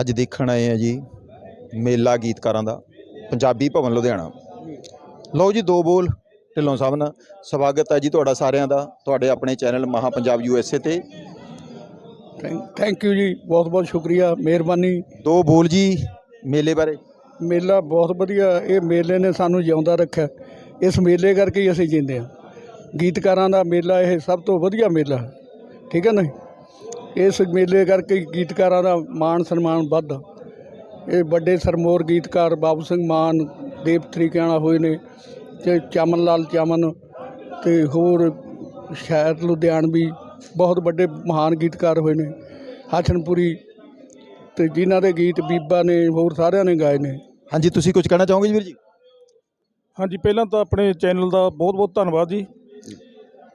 ਅੱਜ ਦੇਖਣ ਆਏ ਆ ਜੀ ਮੇਲਾ ਗੀਤਕਾਰਾਂ ਦਾ ਪੰਜਾਬੀ ਭਵਨ ਲੁਧਿਆਣਾ। ਲਓ ਜੀ ਦੋ ਬੋਲ ਢਿੱਲੋਂ ਸਾਹਿਬ ਨਾਲ ਸਵਾਗਤ ਹੈ ਜੀ ਤੁਹਾਡਾ ਸਾਰਿਆਂ ਦਾ ਤੁਹਾਡੇ ਆਪਣੇ ਚੈਨਲ ਮਹਾ ਪੰਜਾਬ ਯੂਐਸਏ ਤੇ। ਥੈਂਕ ਯੂ ਜੀ ਬਹੁਤ ਬਹੁਤ ਸ਼ੁਕਰੀਆ ਮਿਹਰਬਾਨੀ। ਦੋ ਬੋਲ ਜੀ ਮੇਲੇ ਬਾਰੇ। ਮੇਲਾ ਬਹੁਤ ਵਧੀਆ ਇਹ ਮੇਲੇ ਨੇ ਸਾਨੂੰ ਜਿਉਂਦਾ ਰੱਖਿਆ। ਇਸ ਮੇਲੇ ਕਰਕੇ ਹੀ ਅਸੀਂ ਜਿੰਦੇ ਹਾਂ। ਗੀਤਕਾਰਾਂ ਦਾ ਮੇਲਾ ਇਹ ਸਭ ਤੋਂ ਵਧੀਆ ਮੇਲਾ ਠੀਕ ਹੈ ਨਾ ਇਸ ਮੇਲੇ ਕਰਕੇ ਗੀਤਕਾਰਾਂ ਦਾ ਮਾਣ ਸਨਮਾਨ ਵੱਧਦਾ ਇਹ ਵੱਡੇ ਸਰਮੋਰ ਗੀਤਕਾਰ ਬਾਬੂ ਸਿੰਘ ਮਾਨ ਦੇਵ ਤਰੀਕਿਆਣਾ ਹੋਏ ਨੇ ਤੇ ਚਮਨ ਲਾਲ ਚਮਨ ਤੇ ਹੋਰ ਸ਼ਾਇਦ ਲੁਧਿਆਣਵੀ ਬਹੁਤ ਵੱਡੇ ਮਹਾਨ ਗੀਤਕਾਰ ਹੋਏ ਨੇ ਹਸਨਪੁਰੀ ਤੇ ਜਿਨ੍ਹਾਂ ਦੇ ਗੀਤ ਬੀਬਾ ਨੇ ਹੋਰ ਸਾਰਿਆਂ ਨੇ ਗਾਏ ਨੇ। ਹਾਂਜੀ ਤੁਸੀਂ ਕੁਝ ਕਹਿਣਾ ਚਾਹੋਗੇ ਜੀ ਵੀਰ ਜੀ? ਹਾਂਜੀ ਪਹਿਲਾਂ ਤਾਂ ਆਪਣੇ ਚੈਨਲ ਦਾ ਬਹੁਤ ਬਹੁਤ ਧੰਨਵਾਦ ਜੀ।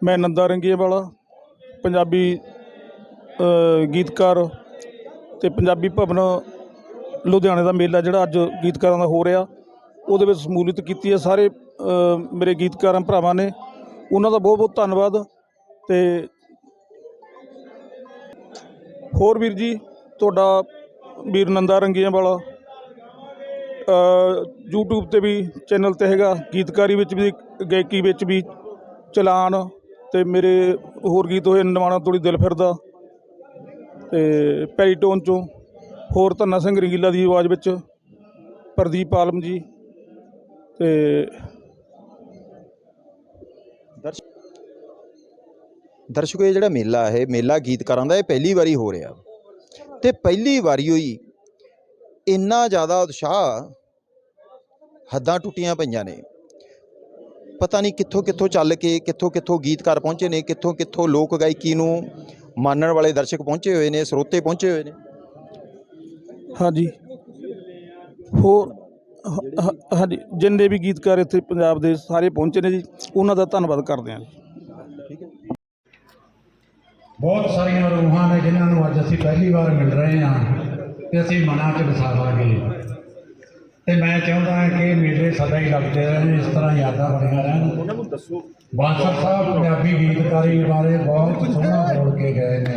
ਮੈਂ ਨੰਦਾ ਰੰਗੀਏ ਵਾਲਾ ਪੰਜਾਬੀ ਗੀਤਕਾਰ ਅਤੇ ਪੰਜਾਬੀ ਭਵਨ ਲੁਧਿਆਣੇ ਦਾ ਮੇਲਾ ਜਿਹੜਾ ਅੱਜ ਗੀਤਕਾਰਾਂ ਦਾ ਹੋ ਰਿਹਾ ਉਹਦੇ ਵਿੱਚ ਸਮੂਲੀਅਤ ਕੀਤੀ ਹੈ ਸਾਰੇ ਮੇਰੇ ਗੀਤਕਾਰਾਂ ਭਰਾਵਾਂ ਨੇ। ਉਹਨਾਂ ਦਾ ਬਹੁਤ ਬਹੁਤ ਧੰਨਵਾਦ ਤੇ ਹੋਰ ਵੀਰ ਜੀ ਤੁਹਾਡਾ ਵੀਰ ਨੰਦਾ ਰੰਗੀਆਂ ਵਾਲਾ ਅ, YouTube ਤੇ ਵੀ ਚੈਨਲ ਤੇ ਹੈਗਾ ਗੀਤਕਾਰੀ ਵਿੱਚ ਵੀ ਗਾਇਕੀ ਵਿੱਚ ਵੀ ਚਲਾਨ ਤੇ ਮੇਰੇ ਹੋਰ ਗੀਤ ਹੋਏ ਨਵਾਣਾ ਤੋੜੀ ਦਿਲ ਫਿਰਦਾ। ਤੇ ਪੈਰੀਟੋਨ ਚੋਂ ਹੋਰ ਧੰਨਾ ਸਿੰਘ ਰੰਗੀਲਾ ਦੀ ਆਵਾਜ਼ ਵਿੱਚ ਪ੍ਰਦੀਪ ਆਲਮ ਜੀ ਤੇ ਦਰਸ਼ਕ ਦਰਸ਼ਕੋ, ਇਹ ਜਿਹੜਾ ਮੇਲਾ ਹੈ, ਮੇਲਾ ਗੀਤਕਾਰਾਂ ਦਾ ਇਹ ਪਹਿਲੀ ਵਾਰੀ ਹੋ ਰਿਹਾ। ਤੇ ਪਹਿਲੀ ਵਾਰੀ ਹੋਈ, ਇੰਨਾ ਜ਼ਿਆਦਾ ਉਤਸ਼ਾਹ ਹੱਦਾਂ ਟੁੱਟੀਆਂ ਪਈਆਂ ਨੇ। ਪਤਾ ਨਹੀਂ ਕਿੱਥੋਂ ਕਿੱਥੋਂ ਚੱਲ ਕੇ ਕਿੱਥੋਂ ਕਿੱਥੋਂ ਗੀਤਕਾਰ ਪਹੁੰਚੇ ਨੇ ਕਿੱਥੋਂ ਕਿੱਥੋਂ ਲੋਕ ਗਾਇਕੀ ਨੂੰ ਮਾਨਣ ਵਾਲੇ ਦਰਸ਼ਕ ਪਹੁੰਚੇ ਹੋਏ ਨੇ ਸਰੋਤੇ ਪਹੁੰਚੇ ਹੋਏ ਨੇ। ਹਾਂਜੀ। ਹੋਰ ਹ- ਹ- ਹਾਂਜੀ ਜਿੰਨੇ ਵੀ ਗੀਤਕਾਰ ਇੱਥੇ ਪੰਜਾਬ ਦੇ ਸਾਰੇ ਪਹੁੰਚੇ ਨੇ ਜੀ ਉਹਨਾਂ ਦਾ ਧੰਨਵਾਦ ਕਰਦੇ ਹਾਂ ਬਹੁਤ ਸਾਰੀਆਂ ਰੂਹਾਂ ਨੇ ਜਿਨ੍ਹਾਂ ਨੂੰ ਅੱਜ ਅਸੀਂ ਪਹਿਲੀ ਵਾਰ ਮਿਲ ਰਹੇ ਹਾਂ ਤੇ ਅਸੀਂ ਮਨਾਂ 'ਚ ਵਸਾਵਾਂਗੇ। ਤੇ ਮੈਂ ਚਾਹੁੰਦਾ ਹਾਂ ਕਿ ਮੇਲੇ ਸਦਾ ਹੀ ਲੱਗਦੇ ਰਹਿਣ ਇਸ ਤਰ੍ਹਾਂ ਯਾਦਾਂ ਬਣੀਆਂ ਰਹਿਣ। ਉਹਨਾਂ ਨੂੰ ਦੱਸੋ। ਬਾਂਸਰ ਸਾਹਿਬ ਪੰਜਾਬੀ ਗੀਤਕਾਰੀ ਬਾਰੇ ਬਹੁਤ ਸੋਹਣਾ ਬੋਲ ਕੇ ਗਏ ਨੇ।